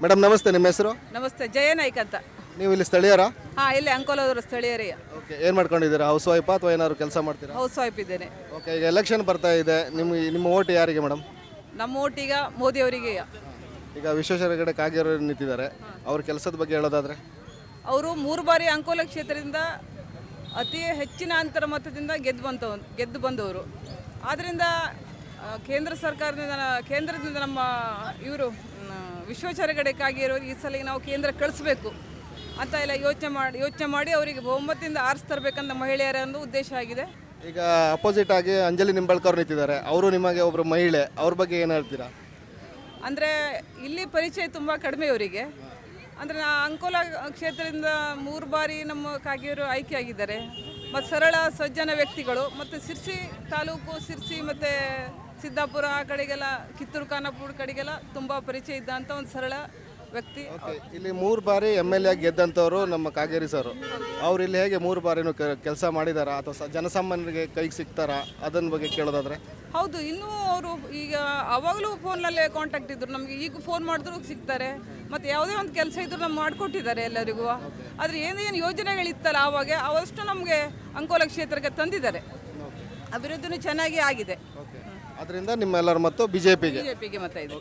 Madam ನಮಸ್ತೆ ನಿಮ್ಮ ಹೆಸರು? ನಮಸ್ತೆ ಜಯ ನಾಯ್ಕ ಅಂತ. ನೀವು ಇಲ್ಲಿ ಸ್ಥಳೀಯರಾ? ಹಾ ಇಲ್ಲಿ ಅಂಕೋಲದವರು ಸ್ಥಳೀಯರೇ. ಓಕೆ ಏನು ಮಾಡ್ಕೊಂಡಿದ್ದೀರಾ? ಹೌಸ್ ವೈಫ್ ಅಥವಾ ಏನಾದ್ರು ಕೆಲಸ ಮಾಡ್ತೀರಾ? ಹೌಸ್ ವೈಫ್ ಇದ್ದೇನೆ. ಓಕೆ ಈಗ ಎಲೆಕ್ಷನ್ ಬರ್ತಾ ಇದೆ. ನಿಮ್ಮ ನಿಮ್ಮ ಓಟ್ ಯಾರಿಗೆ ಮೇಡಮ್? ನಮ್ಮ ಒಟ್ಟಿಗ ಮೋದಿ ಅವರಿಗೆ. ಈಗ ವಿಶ್ವೇಶ್ವರ ಹೆಗಡೆ ಕಾಗೇರು ನಿಂತಿದ್ದಾರೆ. ಅವ್ರ ಕೆಲಸದ ಬಗ್ಗೆ ಹೇಳೋದಾದ್ರೆ? ಅವರು ಮೂರು ಬಾರಿ ಅಂಕೋಲ ಕ್ಷೇತ್ರದಿಂದ ಅತಿ ಹೆಚ್ಚಿನ ಅಂತರ ಮತದಿಂದ ಗೆದ್ದು ಬಂತವ್ ಗೆದ್ದು ಬಂದವರು. ಆದ್ದರಿಂದ ಆ, ಕೇಂದ್ರ ಸರ್ಕಾರದಿಂದ ಕೇಂದ್ರದಿಂದ ನಮ್ಮ ಇವರು ವಿಶ್ವೇಶ್ವರ ಹೆಗಡೆ ಕಾಗೇರವರು ಈ ಸಲ ನಾವು ಕೇಂದ್ರ ಕಳಿಸ್ಬೇಕು ಅಂತ ಎಲ್ಲ ಯೋಚನೆ ಮಾಡಿ ಯೋಚನೆ ಮಾಡಿ ಅವರಿಗೆ ಬಹುಮತದಿಂದ ಆರಿಸ್ತರ್ಬೇಕಂತ ಮಹಿಳೆಯರ ಒಂದು ಉದ್ದೇಶ ಆಗಿದೆ. ಈಗ ಅಪೋಸಿಟ್ ಆಗಿ ಅಂಜಲಿ ನಿಂಬಳ್ಕರ್ ನಿಂತಿದ್ದಾರೆ. ಅವರು ನಿಮಗೆ ಒಬ್ಬರು ಮಹಿಳೆ. ಅವ್ರ ಬಗ್ಗೆ ಏನು ಹೇಳ್ತೀರಾ? ಅಂದರೆ ಇಲ್ಲಿ ಪರಿಚಯ ತುಂಬ ಕಡಿಮೆ ಅವರಿಗೆ. ಅಂದರೆ ನಾ ಅಂಕೋಲ ಕ್ಷೇತ್ರದಿಂದ ಮೂರು ಬಾರಿ ನಮ್ಮ ಕಾಗಿಯವರು ಆಯ್ಕೆಯಾಗಿದ್ದಾರೆ ಮತ್ತು ಸರಳ ಸಜ್ಜನ ವ್ಯಕ್ತಿಗಳು. ಮತ್ತು ಸಿರ್ಸಿ ತಾಲೂಕು ಸಿರ್ಸಿ ಮತ್ತು ಸಿದ್ದಾಪುರ ಆ ಕಡೆಗೆಲ್ಲ ಕಿತ್ತೂರು ಖಾನಾಪುರ ಕಡೆಗೆಲ್ಲ ತುಂಬ ಪರಿಚಯ ಇದ್ದಂಥ ಒಂದು ಸರಳ ವ್ಯಕ್ತಿ. ಓಕೆ ಇಲ್ಲಿ ಮೂರು ಬಾರಿ ಎಂ ಎಲ್ ಎ ಗೆದ್ದಂಥವ್ರು ನಮ್ಮ ಕಾಗೇರಿ ಸರ್. ಅವ್ರು ಇಲ್ಲಿ ಹೇಗೆ ಮೂರು ಬಾರಿನೂ ಕೆಲಸ ಮಾಡಿದಾರ? ಅಥವಾ ಸ- ಜನಸಾಮಾನ್ಯರಿಗೆ ಕೈಗೆ ಸಿಗ್ತಾರಾ? ಅದನ್ನ ಬಗ್ಗೆ ಕೇಳೋದಾದ್ರೆ. ಹೌದು ಇನ್ನೂ ಅವರು ಈಗ ಅವಾಗಲೂ ಫೋನ್ನಲ್ಲೇ ಕಾಂಟ್ಯಾಕ್ಟ್ ಇದ್ರು. ನಮಗೆ ಈಗ ಫೋನ್ ಮಾಡಿದ್ರು ಸಿಗ್ತಾರೆ. ಮತ್ತು ಯಾವುದೇ ಒಂದು ಕೆಲಸ ಇದ್ರು ನಮ್ಗೆ ಮಾಡಿಕೊಟ್ಟಿದ್ದಾರೆ ಎಲ್ಲರಿಗೂ. ಆದರೆ ಏನೇನು ಯೋಜನೆಗಳಿತ್ತಲ್ಲ ಆವಾಗ ಅವಷ್ಟು ನಮಗೆ ಅಂಕೋಲ ಕ್ಷೇತ್ರಕ್ಕೆ ತಂದಿದ್ದಾರೆ. ಅಭಿವೃದ್ಧಿನೂ ಚೆನ್ನಾಗಿ ಆಗಿದೆ. ಅದರಿಂದ ನಿಮ್ಮೆಲ್ಲರ ಮತ್ತು ಬಿ ಜೆ ಪಿಗೆ ಬಿಜೆಪಿಗೆ ಮತ್ತೆ ಇದು.